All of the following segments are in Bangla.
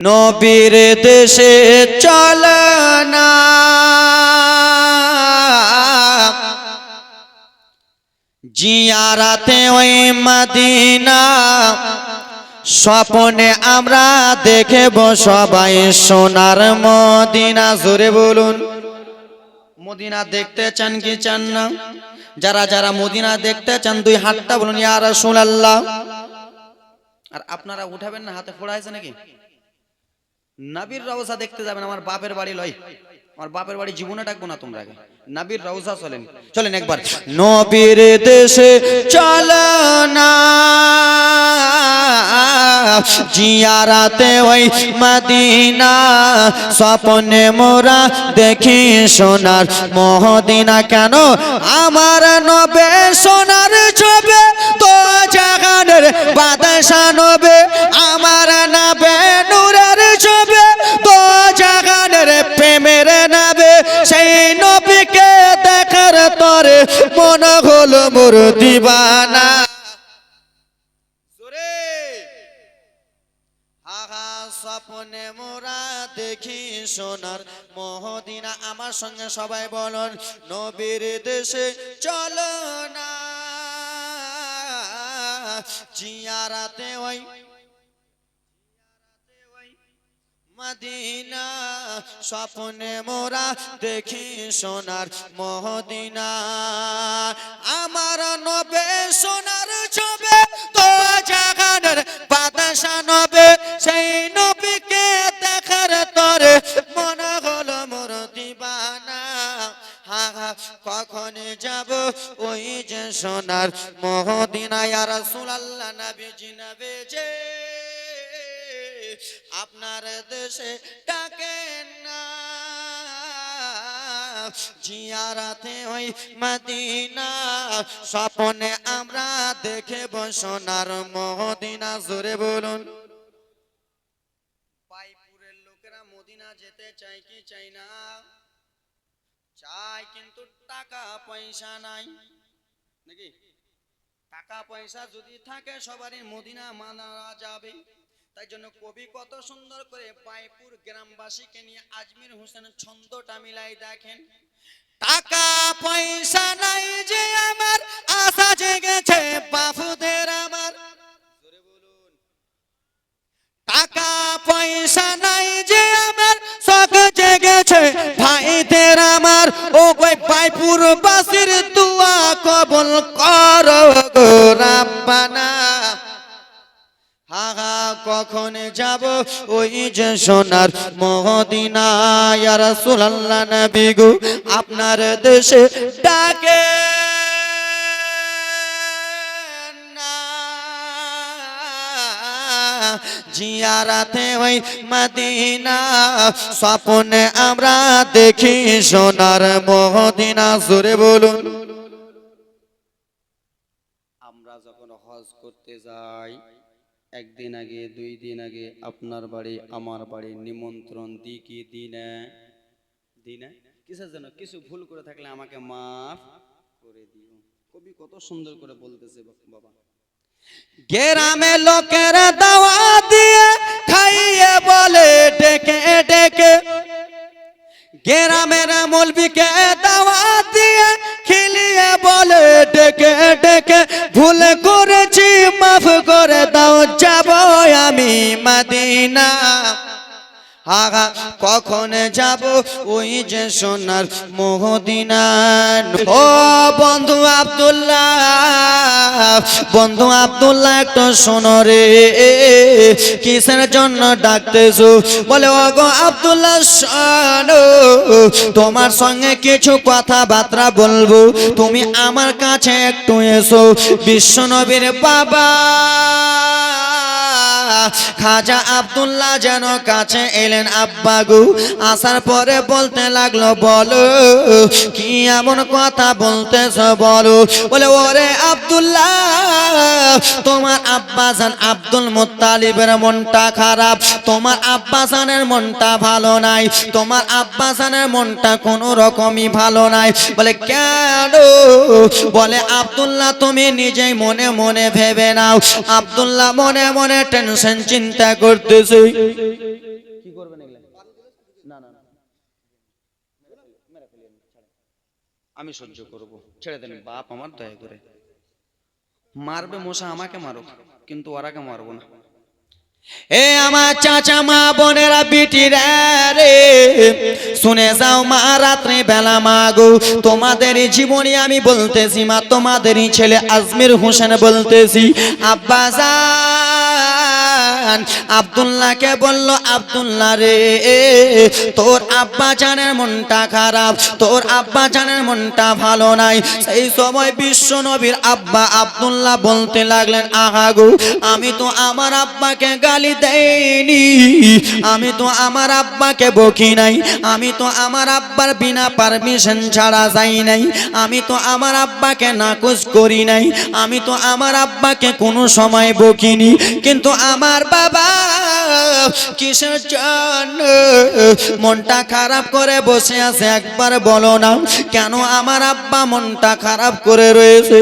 নবীর দেশে চল না। জিয়ারাতে ওই মদিনা, স্বপনে আমরা দেখব সবাই সোনার মদিনা। জোরে বলুন। মদিনা দেখতে চান কি চান না? যারা যারা মদিনা দেখতে চান, দুই হাতটা বলুন, ইয়া রাসূলুল্লাহ। আর আপনারা উঠাবেন না, হাতে ফোড়া আছে নাকি? নাবির রওজা দেখতে যাবেন, আমার বাপের বাড়ি লয়। আমার বাপের বাড়ি জীবনে ডাকবো না তোমরা আগে। নাবির রওজা চলেন। চলেন একবার। নবীর দেশে চল না জিয়ারাতে ওই মদিনা, স্বপ্নে মোরা দেখি সোনার মহদিনা। কেন? আমার নবে সোনার ছবে তো জাগানের হলো মোর দিবানা। স্বপ্নে মোরা দেখি সোনার মহদিনা। আমার সঙ্গে সবাই বলুন, নবীর দেশে চলো না। জিয়ারাতে ওই মদিনা, স্বপ্নে মোরা দেখি সোনার মহদিনা। আমার নবে সোনার ছবে তো জাগানের বাতাসা নবে, সেই নবীকে দেখার তরে মনে হলো মোর দিবানা। হা কখন যাব ওই যে সোনার মহদিনা। ইয়া রাসূলুল্লাহ, নবীজি নবে যে আপনার দেশে ডাকেন জিয়ারাতে ওই মদিনা, স্বপ্নে আমরা দেখে সোনার মহদিনা জোরে বলুন। টাকা পয়সা যদি থাকে, সবারই মদিনা মানা যাবে। তাই জন্য কবি কত সুন্দর করে পাইপুর গ্রামবাসীকে নিয়ে আজমির হোসেন ছন্দটা মিলাই দেখেন। টাকা পয়সা নাই যে আমার, আশা জেগেছে বাফুদের আমার। টাকা পয়সা নাই যে আমার ওই যে সোনার মহদিনা রাসূলুল্লাহ নবী গো, আপনার দেশে ডাকে জিয়ারাতে ওই মদিনা, স্বপ্নে আমরা দেখি সোনার মহদিনা জোরে বলুন। আমরা যখন হজ করতে যাই একদিন আগে, দুই দিন আগে আপনার বাড়ি, আমার বাড়ি নিমন্ত্রণ দি কি দিনে দিনে কিসের জন্য? কিছু ভুল করে থাকলে আমাকে মাফ করে দিও। কবি কত সুন্দর করে বলতেছে বাবা। গেরামে লোকের দাওয়া দিয়ে খাইয়ে বলে ডেকে ডেকে। গেরামের মলবিকে দাওয়া আগা কখন যাব? ওই যে সোনার মোহদিনা ও বন্ধু আব্দুল্লাহ বন্ধু আব্দুল্লাহ, একটু শোনো রে। কিসের জন্য ডাকতেছো? বলে ও গো আব্দুল্লাহ, শোনো, তোমার সঙ্গে কিছু কথাবার্তা বলব। তুমি আমার কাছে একটু এসো। বিশ্বনবীর বাবা খাজা আব্দুল্লাহ যেন কাছে এলেন আব্বা গু আসার পরে বলতে লাগল, বলো, কি এমন কথা বলতেছ, বলো। বলে, ওরে আব্দুল্লাহ, তোমার আব্বা জান আব্দুল মুত্তালিবের মনটা খারাপ। তোমার আব্বা জানের মনটা ভালো নাই। তোমার আব্বা জানের মনটা কোনো রকমই ভালো নাই। বলে, কেন? বলে, আব্দুল্লাহ, তুমি নিজেই মনে মনে ভেবে নাও। আব্দুল্লাহ মনে মনে টেনশন চিন্তা করতেছে। করবেন না না আমি, সহ্য করব। ছেড়ে দেন বাপ আমার দয়া করে। মারবে মশা আমাকে মারো কিন্তু ওরাকে মারবো না। এ আমার চাচা মা বোনেরা বিটিরা রে শুনে যাও মা রাত্রে বেলা মা গো। তোমাদেরই জীবনী আমি বলতেছি মা তোমাদেরই ছেলে আজমির হোসেন বলতেছি আব্বা জান। আব্দুল্লাহকে বলল, আব্দুল্লাহ রে, তোর আব্বা জানের মনটা খারাপ, তোর আব্বা জানের মনটা ভালো নাই। সেই সময় বিশ্ব নবীর আব্বা আব্দুল্লাহ বলতে লাগলেন, আহা গো, আমি তো আমার আব্বাকে গালি দেইনি, আমি তো আমার আব্বাকে বকি নাই, আমি তো আমার আব্বার বিনা পারমিশন ছাড়া যাই নাই, আমি তো আমার আব্বাকে নাকচ করি নাই, আমি তো আমার আব্বাকে কোনো সময় বকিনি, কিন্তু আমার বাবা, কিসের জন্য? মনটা খারাপ করে বসে আছে, একবার বলো না, কেন আমার আব্বা মনটা খারাপ করে রয়েছে?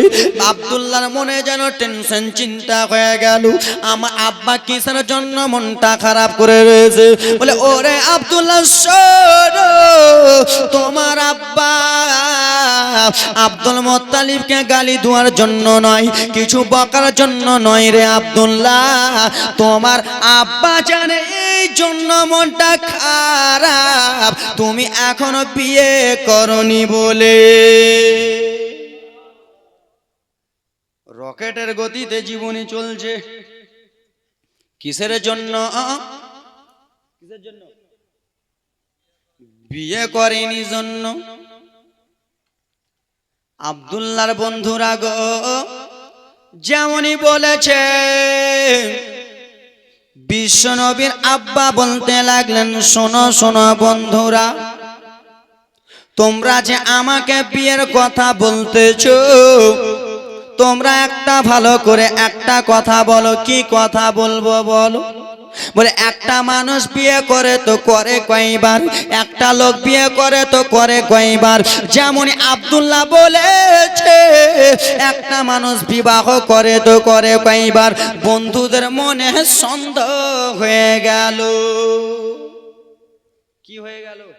আব্দুল্লাহর মনে যেন টেনশন চিন্তা হয়ে গেল। আমার আব্বা কিসের জন্য মনটা খারাপ করে রয়েছে? বলে, ওরে আব্দুল্লাহ, শোনো, তোমার আব্বা আব্দুল মোত্তালিবকে গালি দেওয়ার জন্য নয়, কিছু বকার জন্য নয় রে আব্দুল্লাহ। তোমার আব্বা জানে, এই জন্য মনটা খারাপ। তুমি এখনও বিয়ে করনি বলে। রকেটের গতিতে জীবনী চলছে। কিসের জন্য? বিয়ে করেনি জন্য। আব্দুল্লাহর বন্ধুরা গো, যেমনই বলেছে বিশ্বনবীর আব্বা বলতে লাগলেন, শোনো শোনো বন্ধুরা, তোমরা যে আমাকে বিয়ের কথা বলতেছ, তোমরা একটা ভালো করে একটা কথা বলো, কি কথা বলব বলো? বলে, একটা মানুষ বিয়ে করে তো করে কয়বার, একটা লোক বিয়ে করে তো করে কয়বার। যেমন আব্দুল্লাহ বলেছে, একটা মানুষ বিবাহ করে তো করে কয়বার। বন্ধুদের মনে সন্দেহ হয়ে গেল। কি হয়ে গেল?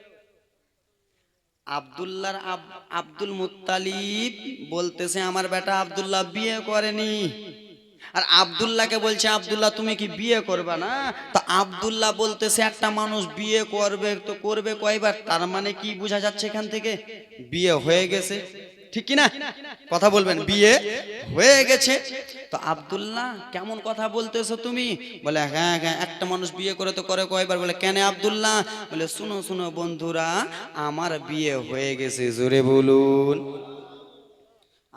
আব্দুল্লাহর আব- আব্দুল মুত্তালিব বলতেছে, আমার বেটা আব্দুল্লাহ বিয়ে করেনি। আর আব্দুল্লাহকে বলছে, আব্দুল্লাহ, তুমি কি বিয়ে করবে না? তা আব্দুল্লাহ বলতেছে, একটা মানুষ বিয়ে করবে, তো করবে কয়বার? তার মানে কি বোঝা যাচ্ছে এখান থেকে? বিয়ে হয়ে গেছে। ঠিক কি না কথা বলবেন, বিয়ে হয়ে গেছে। তো আব্দুল্লাহ, কেমন কথা বলতেছো তুমি? বলে হ্যাঁ হ্যাঁ একটা মানুষ বিয়ে করে তো করে কয়বার? বলে, কেন আবদুল্লাহ? বলে, শুনো শুনো বন্ধুরা, আমার বিয়ে হয়ে গেছে, জোরে বলুন।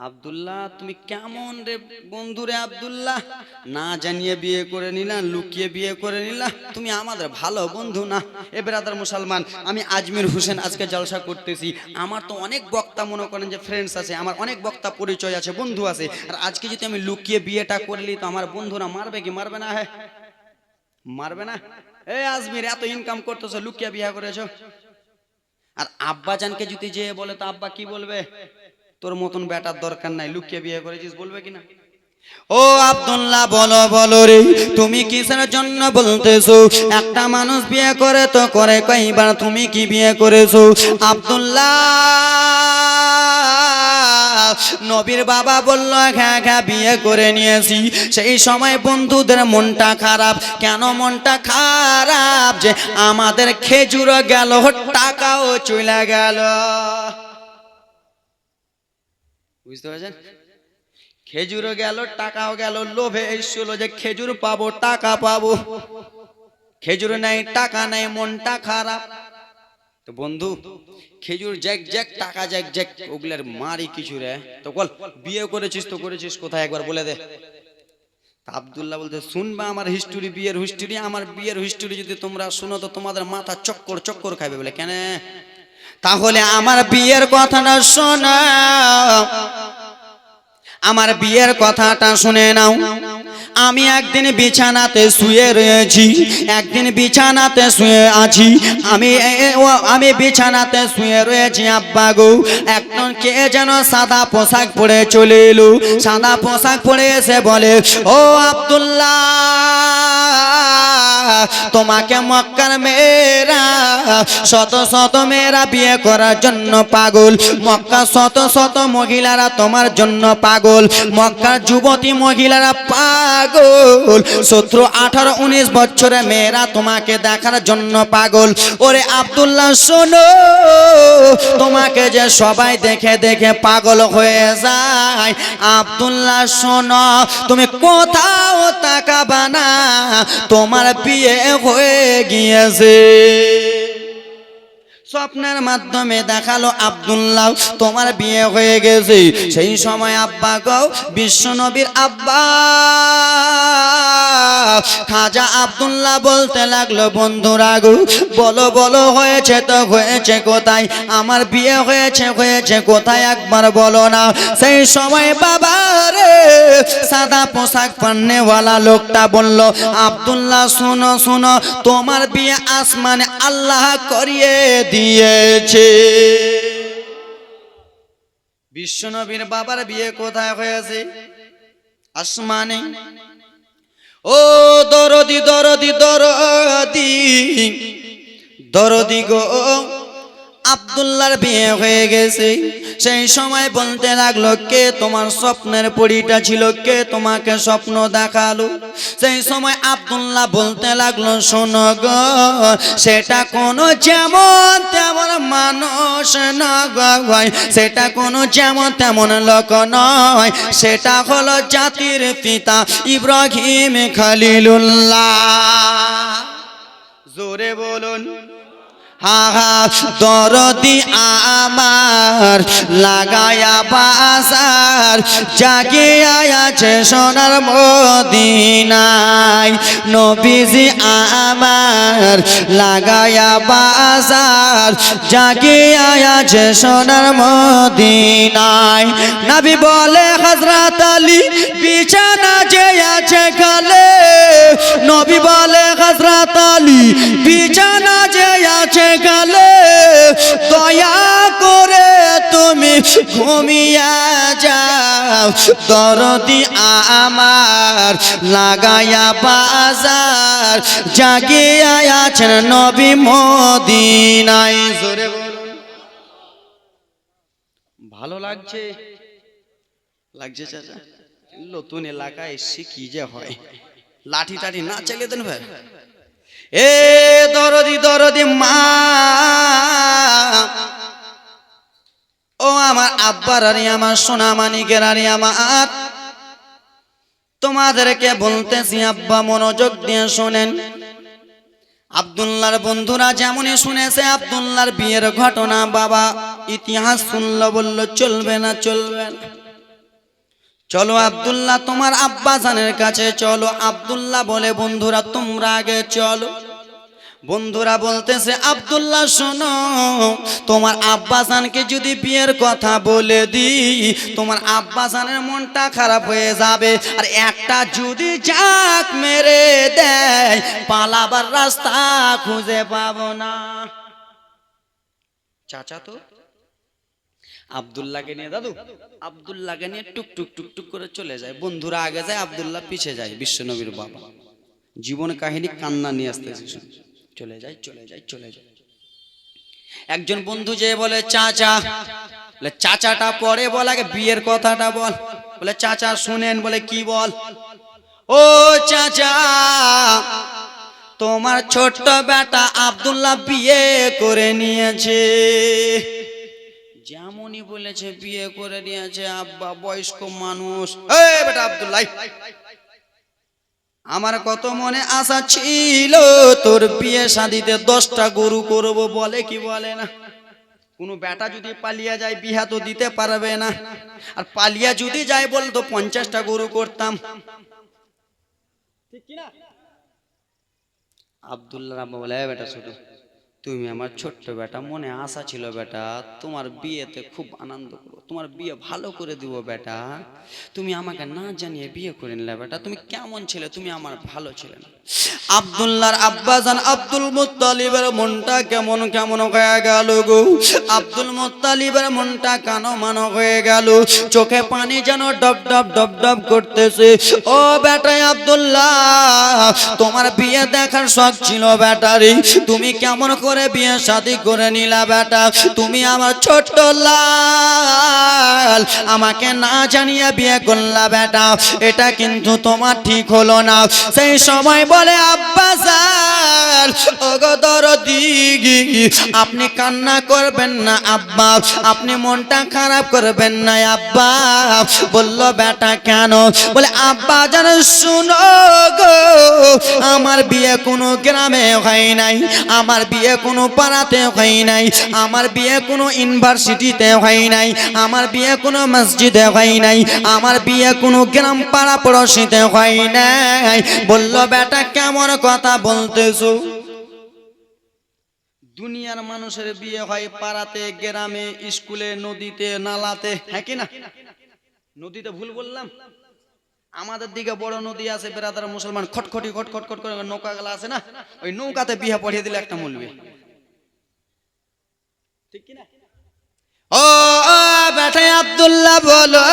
আব্দুল্লাহ, তুমি কেমন রে বন্ধু রে আব্দুল্লাহ? না জানিয়ে বিয়ে করে নিলা, লুকিয়ে বিয়ে করে নিলা। তুমি আমাদের ভালো বন্ধু না। এ বেরাদার মুসলমান, আমি আজমির হোসেন আজকে জলসা করতেছি। আমার তো অনেক বক্তা মনে করেন যে ফ্রেন্ডস আছে, আমার অনেক বক্তা পরিচয় আছে, বন্ধু আছে। আর আজকে যদি আমি লুকিয়ে বিয়েটা করলি তো আমার বন্ধুরা মারবে কি মারবে না? হ্যাঁ মারবে না? এ আজমির, এত ইনকাম করতেছো, লুকিয়ে বিয়ে করেছ? আর আব্বা জানকে যদি যে বলে, তো আব্বা কি বলবে? তোর মতন বেটার দরকার নাই, লুকিয়ে বিয়ে করেছিস বলবে কিনা? ও আব্দুল্লাহ, বলো বলো রে, তুমি কিসের জন্য বলতেছো? একটা মানুষ বিয়ে করে তো করে, কয়বার তুমি কি বিয়ে করেছ? আব্দুল্লাহ, নবীর বাবা বলল হ্যাঁ হ্যাঁ বিয়ে করে নিয়েছি। সেই সময় বন্ধুদের মনটা খারাপ। কেন মনটা খারাপ? যে আমাদের খেজুর গেল, টাকাও চলে গেল। বুঝতে পারছেন? খেজুরও গেল, টাকাও গেল, লোভে এসছিল যে খেজুর পাবো, টাকা পাবো। খেজুর নাই, টাকা নাই, মনটা খারাপ। তো বন্ধু, খেজুর জ্যাক জ্যাক, টাকা জ্যাক জ্যাক, ওগুলার মারি কিছু রে। তো বল, বিয়ে করেছিস তো করেছিস কোথায়? একবার বলে দে। আব্দুল্লাহ বলতে শুনবা আমার হিস্টোরি বিয়ের হিস্টোরি আমার বিয়ের হিস্টোরি যদি তোমরা শুনো, তো তোমাদের মাথা চক্কর চক্কর খাবে বলে। কেন? তাহলে আমার বিয়ের কথাটা শোনা। আমার বিয়ের কথাটা শুনে নাও। আমি একদিন বিছানাতে শুয়ে রয়েছি, একদিন বিছানাতে শুয়ে আছি। আমি আমি বিছানাতে শুয়ে রয়েছি, আব্বা গো। একজন কে যেন সাদা পোশাক পরে চলে এলো। সাদা পোশাক পরে এসে বলে, ও আব্দুল্লাহ! তোমাকে মক্কার মেয়েরা, শত শত মেয়েরা বিয়ে করার জন্য পাগল। মক্কা শত শত মহিলারা তোমার জন্য পাগল। মক্কার যুবতী মহিলারা পাগল। সতেরো আঠারো, উনিশ বছরের মেয়েরা তোমাকে দেখার জন্য পাগল। ওরে আব্দুল্লাহ, শোনো, তোমাকে যে সবাই দেখে দেখে পাগল হয়ে যায়। আব্দুল্লাহ, শোনো, তুমি কোথাও তাকাবা না। তোমার বিয়ে হয়ে গিয়েছে। স্বপ্নের মাধ্যমে দেখাল আব্দুল্লাহ, তোমার বিয়ে হয়ে গেছে। সেই সময় আব্বা গো, বিশ্ব নবীর আব্বা। খাজা আব্দুল্লাহ বলতে লাগল, বন্ধুরা গো, বলো বলো, হয়েছে তো, হয়েছে কোথায়? আমার বিয়ে হয়েছে হয়েছে কোথায়? একবার বলো না। সেই সময় বাবা রে, সাদা পোশাক পান্নেওয়ালা লোকটা বলল, আব্দুল্লাহ, শুনো শুনো, তোমার বিয়ে আসমানে আল্লাহ করিয়ে দিয়েছে। বিশ্বনবীর বাবার বিয়ে কোথায় হয়েছে? আসমানে। ও দরদি দরদি দরদি দরদি গো। আব্দুল্লাহর বিয়ে হয়ে গেছে। সেই সময় বলতে লাগল, কে তোমার স্বপ্নের পরিটা ছিল? কে তোমাকে স্বপ্ন দেখাল? সেই সময় আব্দুল্লাহ বলতে লাগল, শোনো গো, সেটা কোনো যেমন তেমন মানুষ না গো ভাই। সেটা কোনো যেমন তেমন লোক নয়। সেটা হলো জাতির পিতা ইব্রাহিম খালিলুল্লাহ। জোরে বলুন। হা হা দরদি আমার, লাগায়া বাসার জাগে আছে সোনার মদিনায়। নবীজি আমার, লাগায়া বাসার জাগে আছে সোনার মদিনায়। নবী বলে হজরত আলী, বিছানা যে আছে খালে। নবী বলে হজরত আলী, বিছানা যে আছে গেলে দয়া করে তুমি ঘুমিয়া যাও। দরদি আমার লাগায়া বাজার, জাগিয়া আছেন নবী মদিনায়। জোরে ভালো লাগছে? লাগছে চাচা। নতুন এলাকায় এসে কি যে হয়। লাঠি টাঠি না চালিয়ে দেন ভাই? এ দরদি দরদি মা। ও আমার আব্বার আরে আমার সোনা মানিকের আরে আমার। তোমাদেরকে বলতেছি, আব্বা মনোযোগ দিয়ে শোনেন। আব্দুল্লাহর বন্ধুরা যেমনই শুনেছে, আব্দুল্লাহর বিয়ের ঘটনা বাবা ইতিহাস শুনল, বলল, চলবে না চলবে না। চলো আব্দুল্লাহ, তোমার আব্বা জানের কাছে চলো। আব্দুল্লাহ বলে, বন্ধুরা, তোমরা আগে চলো। বন্ধুরা বলতেছে, আব্দুল্লাহ, শোনো, তোমার আব্বাসানকে যদি বিয়ের কথা বলে দিই, তোমার আব্বাসানের মনটা খারাপ হয়ে যাবে। আর একটা যদি জাক মেরে দেয়, পালাবার রাস্তা খুঁজে পাবো না। চাচা তো আব্দুল্লাহকে নিয়ে, দাদু? আব্দুল্লাহকে নিয়ে টুক টুক টুক টুক করে চলে যায়। বন্ধুরা আগে যায়, আবদুল্লাহ পিছে যায়, বিশ্বনবীর বাবা। জীবন কাহিনী কান্না নিয়ে আসতেছে শুনে। চলে যায় চলে যায় চলে যায়। একজন বন্ধু যে বলে, চাচা। বলে, চাচাটা পরে বল, আগে বিয়ের কথাটা বল। বলে, চাচা, শুনেন। বলে, কি বল? ও চাচা, তোমার ছোট্ট বেটা আব্দুল্লাহ বিয়ে করে নিয়েছে। যেমনই বলেছে বিয়ে করে নিয়েছে আব্বা বয়স্ক মানুষ। এই বেটা আব্দুল্লাহ। আমার কত মনে আশা ছিল তোর বিয়ে শাদিতে দশটা গরু করব বলে কি বলে না? কোনো বেটা যদি পালিয়ে যায় বিহা তো দিতে পারবে না। আর পালিয়া যদি যায় বলতো পঞ্চাশটা গরু করতাম। ঠিক কিনা? আব্দুল্লাহ বলে বেটা ছোট। তুমি আমার ছোট্ট বেটা, মনে আশা ছিল বেটা, তোমার বিয়েতে খুব আনন্দ করব, তোমার বিয়ে ভালো করে দিব বেটা। তুমি আমাকে না জানিয়ে বিয়ে করে নিলে বেটা, তুমি কেমন ছিলে, তুমি আমার ভালো ছিলে না। আব্দুল্লাহর আব্বাজান আব্দুল মুত্তালিবের মনটা কেমন কেমন হয়ে গেল গো। আব্দুল মুত্তালিবের মনটা কানো মানো হয়ে গেল? চোখে পানি যেন ডব ডব ডব ডব করতেছে। ও বেটা আব্দুল্লাহ, তোমার বিয়ে দেখার শখ ছিল ব্যাটারি তুমি কেমন করে বিয়ে শাদি করে নিলা বেটা। তুমি আমার ছোট্ট লাল, আমাকে না জানিয়ে বিয়ে করলা বেটা। এটা কিন্তু তোমার ঠিক হলো না। সেই সময় বলে আব্বাস আপনি কান্না করবেন না, আব্বা। আপনি মনটা খারাপ করবেন না, আব্বা। বলল, বেটা, কেন? বলে, আব্বা, যেন শুনো গো, আমার বিয়ে কোনো গ্রামে হয় নাই। আমার বিয়ে কোনো পাড়াতে হয় নাই। আমার বিয়ে কোনো ইউনিভার্সিটিতে হয় নাই। আমার বিয়ে কোনো মসজিদে হয় নাই। আমার বিয়ে কোনো গ্রাম পাড়া পড়োশিতে হয় নাই। বলল, বেটা, কেমন কথা বলতেছো? দুনিয়ার মানুষের বিয়ে হয় পাড়াতে, গ্রামে, স্কুলে, নদীতে, নালাতে। হ্যাঁ কি না? নদীতে ভুল বললাম? আমাদের দিকে বড় নদী আছে, বেড়াদার মুসলমান খটখটি, খটখট খট করে নৌকা গেলা আছে না? ওই নৌকাতে বিয়ে পড়িয়ে দিলে একটা মূলবে ঠিক কি না ও, বেটা আব্দুল্লাহ বলো,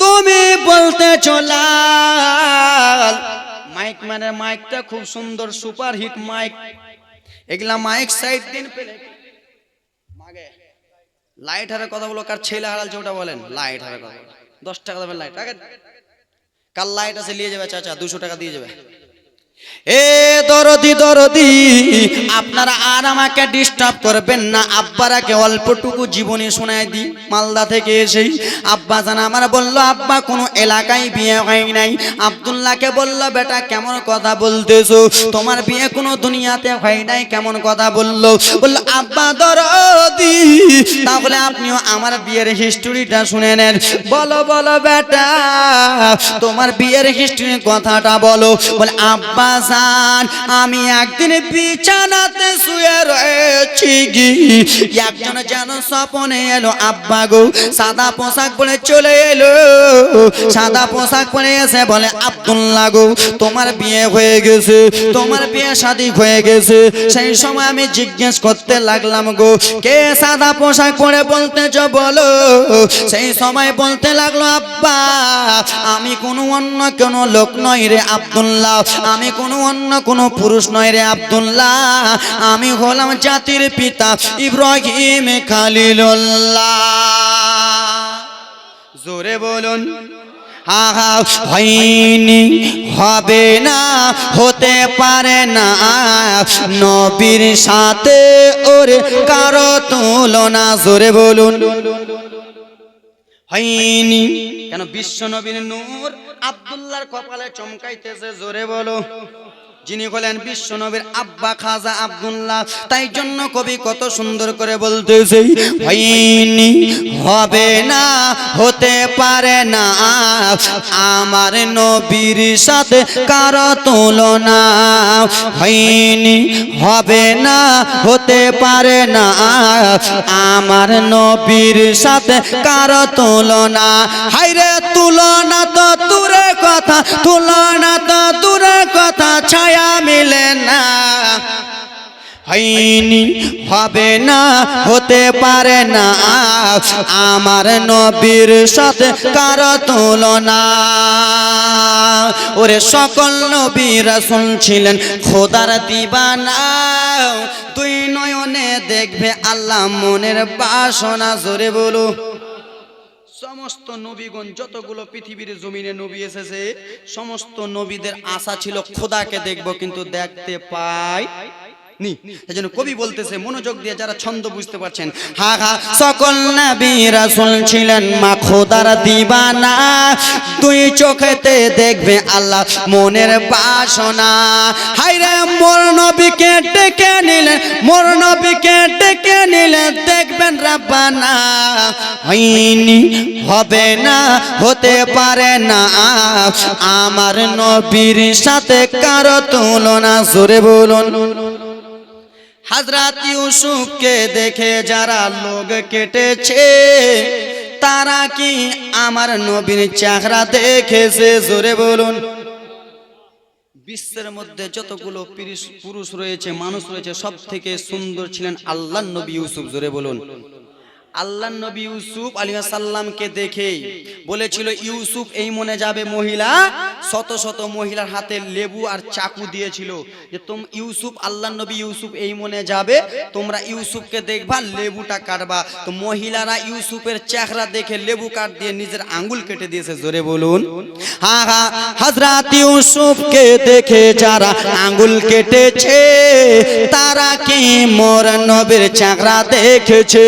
তুমি বলতে চলাল মাইক মানে মাইকটা খুব সুন্দর সুপার হিট মাইক। এগুলা মাইক সাইড দিন পেলে। লাইট হারের কথা বলো কার ছেলে হারালছে ওটা বলেন? লাইট হারের কথা। দশ টাকা দেবেন লাইট কার লাইট আছে, নিয়ে যাবে, চাচা, দুশো টাকা দিয়ে যাবে। এ দরদি দরদি, আপনারা আর আমাকে ডিস্টার্ব করবেন না। আব্বারাকে অল্পটুকু জীবনী শোনায় দি মালদা থেকে এসেই। আব্বা জান আমার বলল, আব্বা, কোনো এলাকায় বিয়ে হয় নাই। আব্দুল্লাহকে বলল, বেটা, কেমন কথা বলতেছো? তোমার বিয়ে কোনো দুনিয়াতে হয় নাই? কেমন কথা বলল? বলল, আব্বা, দরদি, তাহলে আপনিও আমার বিয়ের হিস্টোরিটা শুনে নেন। বলো বলো, বেটা, তোমার বিয়ের হিস্ট্রির কথাটা বলো। বলে, আব্বা জান আমি একদিন বিছানাতে শুয়ে রয়েছি গি। একজন যেন স্বপনে এলো, আব্বা গো, সাদা পোশাক পরে চলে এলো। সাদা পোশাক পরে এসে বলে, আব্দুল্লাহ গো, তোমার বিয়ে হয়ে গেছে, তোমার বিয়ে শাদী হয়ে গেছে। সেই সময় আমি জিজ্ঞেস করতে লাগলাম গো, কে সাদা পোশাক পরে বলতেছ বলো? সেই সময় বলতে লাগল, আব্বা, আমি কোনো অন্য কোনো লোক নই রে, আব্দুল্লাহ। আমি কোনো অন্য কোনো পুরুষ নয় রে আব্দুল্লাহ। আমি হলাম জাতির পিতা ইব্রাহিম খালিলুল্লাহ। জোরে বলুন হয়নি, হবে না, হতে পারে না। নবীর সাথে ওরে কারও তুলনা, জোরে বলুন। হয়নি, কেন বিশ্ব নবীর নূর আব্দুল্লাহর কপালে চমকাইতেছে জোরে বলো। যিনি হলেন বিশ্ব নবীর আব্বা খাজা আব্দুল্লাহ, তাই জন্য কবি কত সুন্দর করে বলতেছে, হয়নি, হবে না, হতে পারে না, আমার নবীর সাথে কারও তুলনা, হয়নি, হবে না, হতে পারে না, আমার নবীর সাথে কারও তুলনা হাইরে তুলনা তো দূরে কথা, তুলনা তো দূরে কথা, ছায়া মিলে না। হয়নি হবে না, হতে পারে না। আমার নবীর সাথে কারও তুলনা। ওরে সকল নবী রাসূল ছিলেন খোদার দিবানা। তুই নয়নে দেখবে আল্লাহ মনের বাসনা, জোরে বলো। সমস্ত নবীগণ, যতগুলো পৃথিবীর জমিনে নবী এসেছে, সমস্ত নবীদের আশা ছিল, খোদাকে দেখব, কিন্তু দেখতে পাই নি। সেই জন্য কবি বলতেছে মনোযোগ দিয়ে যারা ছন্দ বুঝতে পারছেন হা হা। সকল নবী রাসূল ছিলেন মা খোদার দিবানা। দুই চোখেতে দেখবে আল্লাহ মনের বাসনা। হাইরে মোর নবীকে ডেকে নিলেন মোর নবীকে ডেকে নিলেন দেখবেন রাব্বানা। হয়নি হবে না হতে পারে না। আমার নবীর সাথে কারও তুলনা জোরে বলুন। হাজরাত ইউসুফকে দেখে যারা লোক কেটেছে, তারা কি আমার নবীর চেহারা দেখেছে? জোরে বলুন। বিশ্বের মধ্যে যতগুলো পুরুষ রয়েছে, মানুষ রয়েছে সব থেকে সুন্দর ছিলেন আল্লাহ নবী ইউসুফ। জোরে বলুন। আল্লাহ নবী ইউসুফ আলী সাল্লামকে দেখে বলেছিল ইউসুফ এই মনে যাবে মহিলা শত শত মহিলার হাতে লেবু আর চাকু দিয়েছিল যে তোম ইউসুফ আল্লাহ নবী ইউসুফ এই মনে যাবে তোমরা ইউসুফকে দেখবা লেবুটা কাটবা তো মহিলারা ইউসুফের চেহারা দেখে লেবু কাট দিয়ে নিজের আঙ্গুল কেটে দিয়েছে জোরে বলুন হা হা হজরত ইউসুফকে দেখে যারা আঙ্গুল কেটেছে তারা কি মোর নবীর চেহারা দেখেছে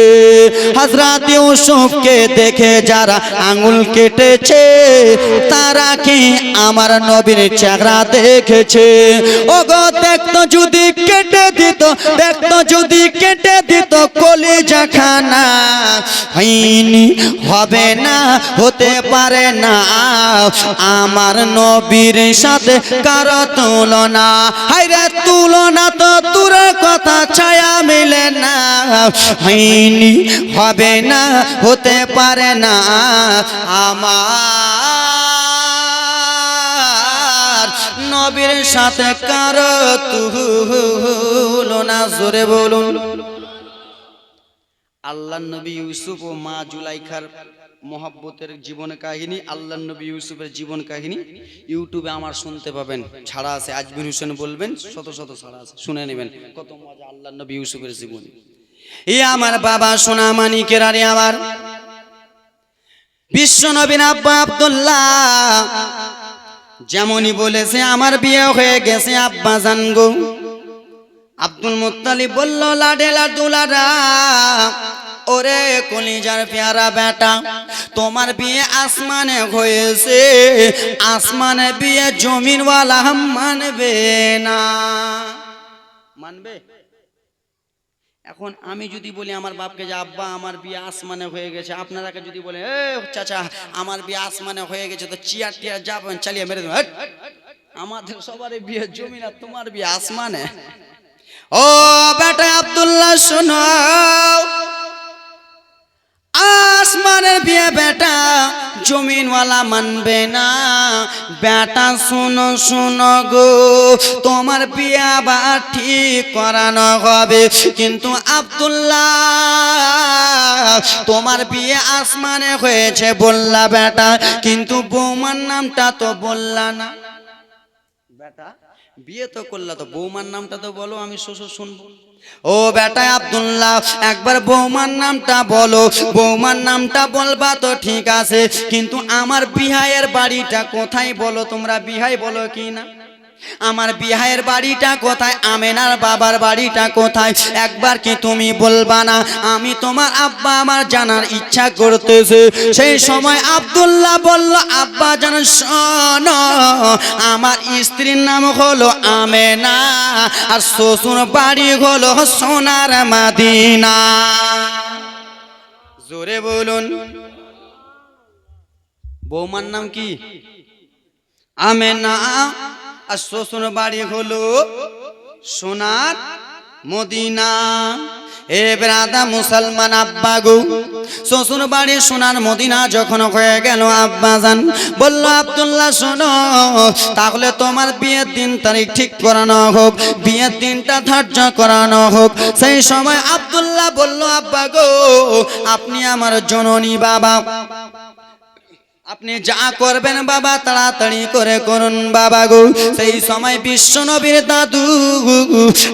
হজরত ইউসুফকে দেখে যারা আঙুল কেটেছে তারা কি আমার নবীর চেহারা দেখেছে। ও গো দেখতো যদি কেটে দিত, দেখতো যদি কেটে দিত, কলিজা খানা হয়নি, হবে না, হতে পারে না। আমার নবীর সাথে কারও তুলনা হাইরে তুলনা তো দূরের কথা, ছায়া মিলে না। হয়নি, হবে না, হতে পারে না। আমার নবীর সাথে কারও তুলনা জোরে বলুন। আল্লাহ নবী ইউসুফ ও মা জুলাইখার মহাব্বতের জীবন কাহিনী, আল্লাহ নবী ইউসুফের জীবন কাহিনী ইউটিউবে আমার শুনতে পাবেন। ছাড়া আছে, আজমির হোসেন বলবেন, শত শত ছাড়া আছে। শুনে নেবেন কত মজা আল্লাহ নবী ইউসুফের জীবন। এ আমার বাবা সোনা মানিকের আরে আমার। বিশ্ব নবীন আব্বা আব্দুল্লাহ যেমনই বলেছে, আমার বিয়ে হয়ে গেছে, আব্বা জানগো আব্দুল মুত্তালিব বলল, লাডে লাডুলারা ওরে কলিজার পেয়ারা বেটা, তোমার বিয়ে আসমানে হয়েছে, আসমানে বিয়ে জমিনওয়ালা মানবে না। মানবে? এখন আমি যদি বলি আমার বাপকে যে, আব্বা, আমার বিয়ে আসমানে হয়ে গেছে। আপনারাকে যদি বলে, এ, চাচা, আমার বিয়ে আসমানে হয়ে গেছে, তো চিয়ার টিয়ার যাবেন চালিয়ে মেরে দেবেন আমাদের সবার বিয়ে জমি না, তোমার বিয়ে আসমানে। ও বেটা আব্দুল্লাহ, শোনো। আসমানের বিয়ে বেটা জমিনওয়ালা মানবে না। বেটা, শুনো শুনো গো, তোমার বিয়ে বা ঠিক করানো হবে। কিন্তু আব্দুল্লাহ, তোমার বিয়ে আসমানে হয়েছে বললা বেটা, কিন্তু বৌমার নামটা তো বললা না। বেটা, বিয়ে তো করলা তো, বৌমার নামটা তো বলো, আমি শ্বশুর শুনব। ও বেটা আবদুল্লাহ, একবার বৌমার নামটা বলো। বৌমার নামটা বলবা তো ঠিক আছে, কিন্তু আমার বিহায়ের বাড়িটা কোথায় বলো? তোমরা বিহাই বলো কি না? আমার বিহায়ের বাড়িটা কোথায়? আমেনার বাবার বাড়িটা কোথায়? একবার কি তুমি বলবা না? আমি তোমার আব্বা, আমার জানার ইচ্ছা করতেছে। সেই সময় আব্দুল্লাহ বলল, আব্বা, জান, শোনো, আমার স্ত্রীর নাম হলো আমেনা, আর শ্বশুর বাড়ি হলো সোনার মাদিনা। জোরে বলুন। বৌমার নাম কি? আমেনা। আর শ্বশুর বাড়ি হলো সোনার মদিনা। এ বেড়াদা মুসলমান আব্বা গো, শ্বশুর বাড়ি সোনার মদিনা যখন হয়ে গেল আব্বা যান বলল, আবদুল্লাহ, শোনো, তাহলে তোমার বিয়ের দিন তারিখ ঠিক করানো হোক, বিয়ের দিনটা ধার্য করানো হোক। সেই সময় আবদুল্লাহ বলল, আব্বা গো, আপনি আমার জননী বাবা। আপনি যা করবেন বাবা, তাড়াতাড়ি করে করুন বাবা গো। সেই সময় বিশ্ব নবীর দাদু।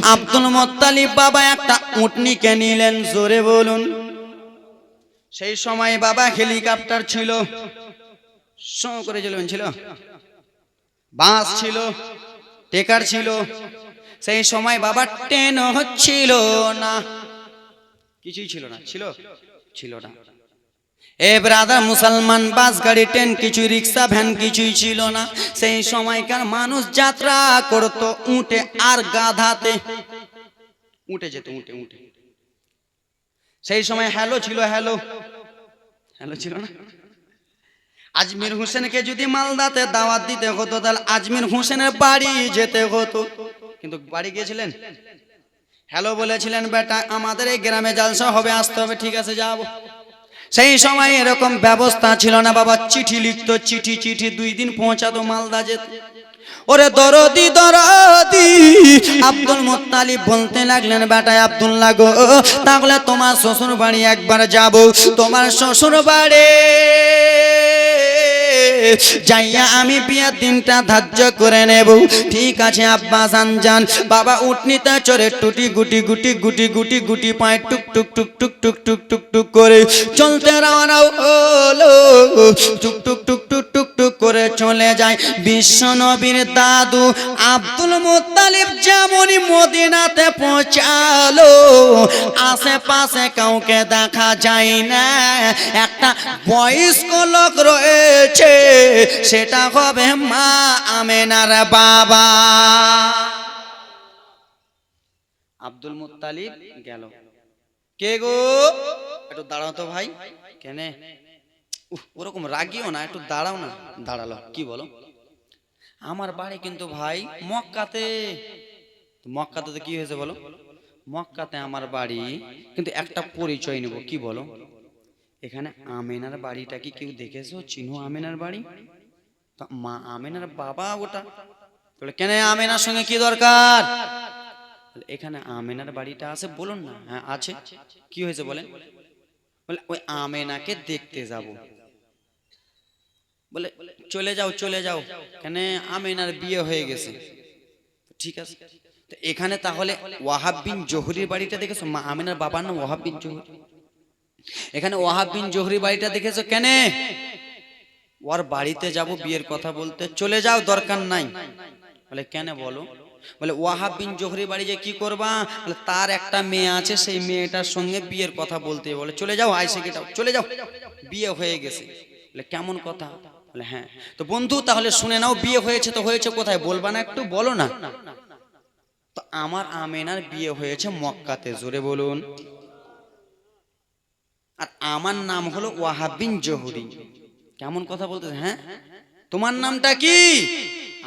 আব্দুল মোত্তালিব বাবা একটা উটনিকে নিলেন, জোরে বলুন। সেই সময় বাবা হেলিকপ্টার ছিল। শো করে চলবেন ছিল। বাস ছিল, টেকার ছিল। সেই সময় বাবা ট্রেন হচ্ছিল না। কিছুই ছিল না, ছিল ছিল না। এ ব্রাদার, মুসলমান, বাস গাড়ি, ট্রেন কিছু রিক্সা, ভ্যান কিছুই ছিল না। সেই সময়কার মানুষ যাত্রা করতো উঠে আর গাধাতে। উঠে যেত উঠে উঠে সেই সময় হ্যালো ছিল, হ্যালো। হ্যালো ছিল না? আজমির হোসেনকে যদি মালদাতে দাওয়াত দিতে হতো, তাহলে আজমির হোসেনের বাড়ি যেতে হতো। কিন্তু বাড়ি গিয়েছিলেন? হ্যালো বলেছিলেন, বেটা, আমাদের এই গ্রামে জালসা হবে, আসতে হবে, ঠিক আছে, যাব। সেই সময় এরকম ব্যবস্থা ছিল না, বাবা। চিঠি লিখত, চিঠি চিঠি, দুই দিন পৌঁছাতো মালদা যেত। ওরে দরদি দরদি, আব্দুল মুত্তালিব বলতে লাগলেন, বেটায় আব্দুল গো, তাহলে তোমার শ্বশুর বাড়ি একবার যাব। তোমার শ্বশুর বাড়ি যাইয়া আমি পিয়া দিনটা ধার্য করে নেব ঠিক আছে আব্বা জান বাবা উঠনিতে চরে টুটি গুটি গুটি গুটি গুটি গুটি পায় টুক টুক টুক টুক টুক টুক টুক টুক করে চলতে রাও টুক টুক টুক টুক টুক করে চলে যায়। বিশ্ব নবীর দাদু আব্দুল মুত্তালিব যেমনই মদিনাতে পৌঁছালো, আশেপাশে কাউকে দেখা যায় না। একটা বয়স্ক লোক রয়েছে, সেটা হবে মা আমেনার বাবা। আব্দুল মুত্তালিব গেল। কে গো? একটু দাঁড়াও তো ভাই। কেনে? ওরকম রাগিও না, একটু দাঁড়াও না। দাঁড়াল, কি বলো? আমার বাড়ি কিন্তু ভাই মক্কাতে। মক্কাতে তো কি হয়েছে বলো? মক্কাতে আমার বাড়ি কিন্তু একটা পরিচয় নেব, কি বলো? এখানে আমেনার বাড়িটা কি কেউ দেখেছ? চিনো আমেনার বাড়ি? মা আমেনার বাবা ওটা। বলে কেন আমেনার সঙ্গে কি দরকার? এখানে আমেনার বাড়িটা আছে, বলুন না হ্যাঁ আছে। কি হয়েছে বলেন? বলে, ওই আমেনাকে দেখতে যাব। বলে, চলে যাও চলে যাও। কেন আমিনার বিয়ে হয়ে গেছে? ঠিক আছে। তো এখানে তাহলে ওয়াহাব বিন জহুরির বাড়িটা দেখেছ? মা আমিনার বাবার নাম ওয়াহাব বিন জহুরি। এখানে ওয়াহাব বিন জহুরি বাড়িটা দেখেছ? কেন? ওর বাড়িতে যাব, বিয়ের কথা বলতে। চলে যাও, দরকার নাই। বলে, কেন বলো? বলে, ওয়াহাব বিন জহুরি বাড়ি যে কি করবা? বলে, তার একটা মেয়ে আছে, সেই মেয়েটার সঙ্গে বিয়ের কথা বলতে। বলে, চলে যাও, আইসে গেটাও চলে যাও। বিয়ে হয়ে গেছে। বলে, কেমন কথা? বলে হ্যাঁ তো বন্ধু, তাহলে শুনে নাও, বিয়ে হয়েছে তো হয়েছে কোথায়? বলবা না একটু, বলো না। তো আমার আমেনার বিয়ে হয়েছে মক্কাতে, জোরে বলুন। আর আমার নাম হলো ওয়াহাবিন জহুরি। কেমন কথা বলতে হ্যাঁ? তোমার নামটা কি?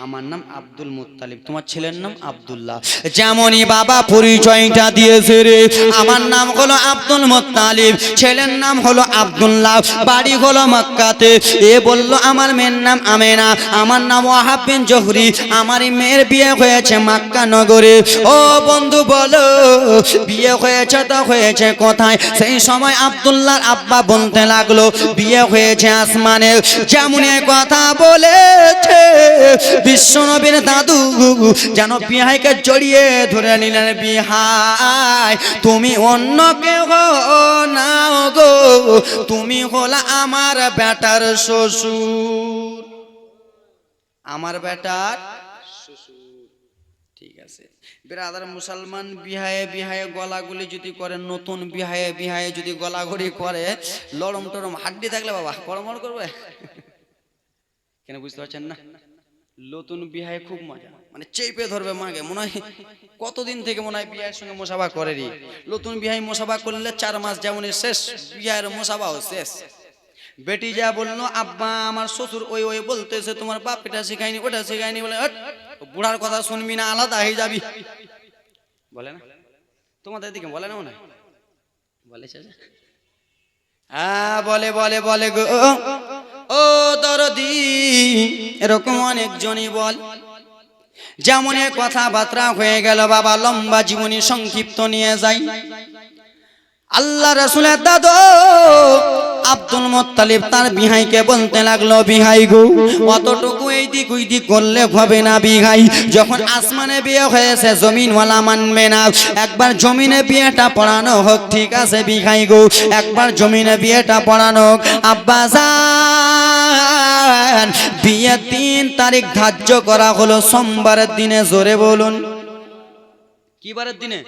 আমার নাম আব্দুল মুত্তালিব। তোমার ছেলের নাম আব্দুল্লাহ। যেমনই বাবা পরিচয়টা দিয়েছে রে, আমার নাম হলো আব্দুল মুত্তালিব, ছেলের নাম হলো আব্দুল্লাহ, বাড়ি হলো মক্কাতে। এ বলল, আমার মেয়ের নাম আমেনা, আমার নাম ওয়াহাব বিন জহরি, আমারই মেয়ের বিয়ে হয়েছে মক্কা নগরে। ও বন্ধু, বলো, বিয়ে হয়েছে তো হয়েছে কোথায়? সেই সময় আব্দুল্লাহর আব্বা বলতে লাগল, বিয়ে হয়েছে আসমানে। যেমন কথা বলেছে বিশ্বনবীর দাদু যেন বিহাইকে জড়িয়ে ধরে নিলেন, বিহাই, তুমি অন্য কেউ নাও গো, তুমি হলা আমার বেটার শ্বশুর। আমার বেটার ঠিক আছে। মুসলমান বিহায়ে বিহায়ে গলাগুলি যদি করে, নতুন বিহায়ে বিহায়ে যদি গলাগড়ি করে, লড়ম টরম হাড্ডি থাকলে বাবা, কড়মড় করবে? কেন বুঝতে পারছেন না? নতুন বিহায় খুব মজা। মানে চেপে ধরবে মাকে মনে হয় কতদিন থেকে মনে হয় বিয়ের সঙ্গে মোসাবা করে রি নতুন বিহাই মোসাবা করলে চার মাস যেমন শেষ বিয়ের মোসাবাও শেষ। বেটি যা বলল আব্বা আমার শ্বশুর ওই ওই বলতেছে তোমার বাপ এটা শেখায়নি ওটা শেখায়নি। বলে "হট, বুড়ার কথা শুনবি না আলাদা হয়ে যাবি। বলে না? তোমাদের দিকে বলে না মনে বলেছে হ্যাঁ বলে বলে বলে গো। ও দরদি, এরকম অনেকজনই বল। যেমন কথাবার্তা হয়ে গেল, বাবা, লম্বা জীবনী সংক্ষিপ্ত নিয়ে যাই। আল্লাহ রসুলের দাদু আব্দুল মোত্তালিব তার বিহাইকে বলতে লাগল, বিহাই গো, অতটুকু এই দিক ওই দিক করলে হবে না বিহাই। যখন আসমানে বিয়ে হয়েছে, জমিনওয়ালা মানবে না। একবার জমিনে বিয়েটা পড়ানো হোক, ঠিক আছে বিহাই গো, একবার জমিনে বিয়েটা পড়ানো হোক। আব্বা যান বিয়ে তিন তারিখ ধার্য করা হলো, সোমবারের দিনে জোরে বলুন। কি বারের দিনে?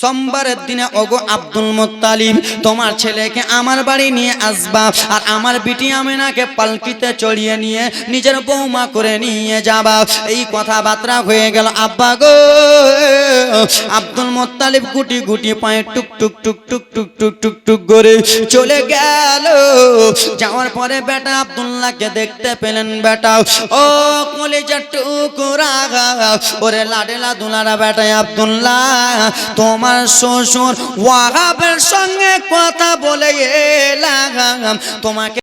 সোমবারের দিনে, ওগো আব্দুল মুত্তালিব, তোমার ছেলেকে আমার বাড়ি নিয়ে আসবা আর আমার বিটি আমেনাকে পালকিতে চড়িয়ে নিয়ে নিজের বৌমা করে নিয়ে যাবা। এই কথাবার্তা হয়ে গেল। আব্বা গো, আব্দুল মুত্তালিব গুটি গুটি পায়ে টুক টুক টুক টুক টুক টুক টুক টুক করে চলে গেল। যাওয়ার পরে বেটা আব্দুল্লাহকে দেখতে পেলেন বেটা। ও কলেজা টুকুরা ওরে লাডেলা দুলারা বেটা আব্দুল্লাহ, তোমার শ্বশুর ওয়াহাবের সঙ্গে কথা বলে এলাম। তোমাকে